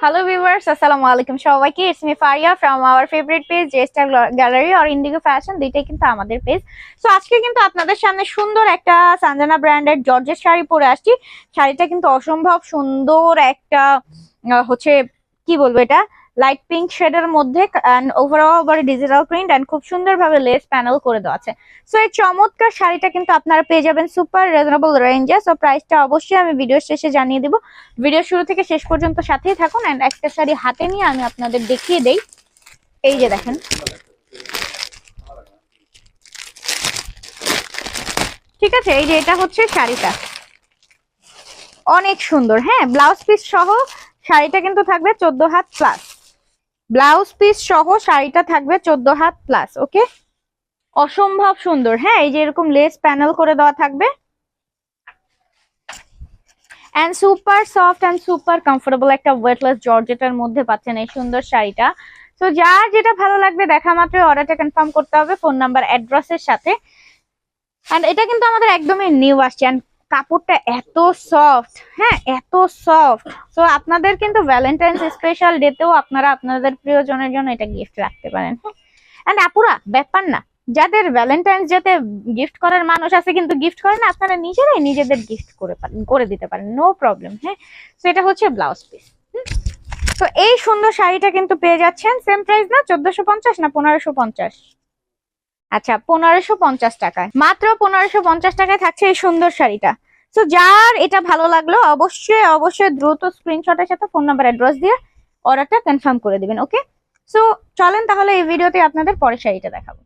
Hello viewers আসসালামু আলাইকুম সবাইকে it's me Faria from our favourite page Jester Gallery R Indigo fashion দুইটাই কিন্তু আমাদের পেজ সো আজকে কিন্তু আপনাদের সামনে সুন্দর একটা সানজানা ব্র্যান্ডের জর্জের শাড়ি পরে আসছি। শাড়িটা কিন্তু অসম্ভব সুন্দর একটা হচ্ছে, কি বলব এটা? লাইট পিঙ্ক শেডের মধ্যে ডিজিটাল প্রিন্ট অ্যান্ড খুব সুন্দরভাবে লেস প্যানেল করে দেওয়া আছে। সো এই চমৎকার শাড়িটা কিন্তু আপনারা পেয়ে যাবেন সুপার রিজনেবল রেঞ্জে সো প্রাইসটা অবশ্যই আমি ভিডিও শেষে জানিয়ে দিব। ভিডিও শুরু থেকে শেষ পর্যন্ত সাথেই থাকুন অ্যান্ড একটা শাড়ি হাতে নিয়ে আমি আপনাদের দেখিয়ে দেই। এই যে দেখেন। ঠিক আছে, এই যে এটা হচ্ছে শাড়িটা। অনেক সুন্দর হ্যাঁ ব্লাউজ পিস সহ শাড়িটা কিন্তু থাকবে চোদ্দ হাত প্লাস ব্লাউজ পিস সহ শাড়িটা থাকবে চোদ্দ হাত প্লাস ওকে অসম্ভব সুন্দর হ্যাঁ? এই যে এরকম লেস প্যানেল করে দেওয়া থাকবে। And super soft and super comfortable একটা ওয়েটলেস জর্জেটার মধ্যে পাচ্ছেন এই সুন্দর শাড়িটা। তো যার যেটা ভালো লাগবে দেখা মাত্রই অর্ডারটা কনফার্ম করতে হবে ফোন নাম্বার অ্যাড্রেসের সাথে। অ্যান্ড এটা কিন্তু আমাদের একদমই নিউ আসছে। অ্যান্ড কাপড়টা এত সফট হ্যাঁ এত সফট তো আপনাদের কিন্তু ভ্যালেন্টাইন্স স্পেশাল ডেতেও আপনারা আপনাদের প্রিয়জনের জন্য এটা গিফট রাখতে পারেন। অ্যান্ড আপুরা, ব্যাপার না, যাদের ভ্যালেন্টাইন্স ডেতে গিফট করার মানুষ আছে কিন্তু গিফট করে না, আপনারা নিজেরাই নিজেদের গিফট করে পারেন করে দিতে পারেন নো প্রবলেম হ্যাঁ। তো এটা হচ্ছে ব্লাউজ পিস তো এই সুন্দর শাড়িটা কিন্তু পেয়ে যাচ্ছেন সেম প্রাইস না, চোদ্দশো পঞ্চাশ না পনেরোশো পঞ্চাশ? আচ্ছা পনেরোশো পঞ্চাশ টাকায়। মাত্র পনেরোশো পঞ্চাশ টাকায় থাকছে এই সুন্দর শাড়িটা। তো যার এটা ভালো লাগল, অবশ্যই অবশ্যই দ্রুত স্ক্রিনশটের সাথে ফোন নাম্বার অ্যাড্রেস দিয়ে অর্ডারটা কনফার্ম করে দিবেন ওকে সো চলেন তাহলে এই ভিডিওতে আপনাদের পরে শাড়িটা দেখাবো।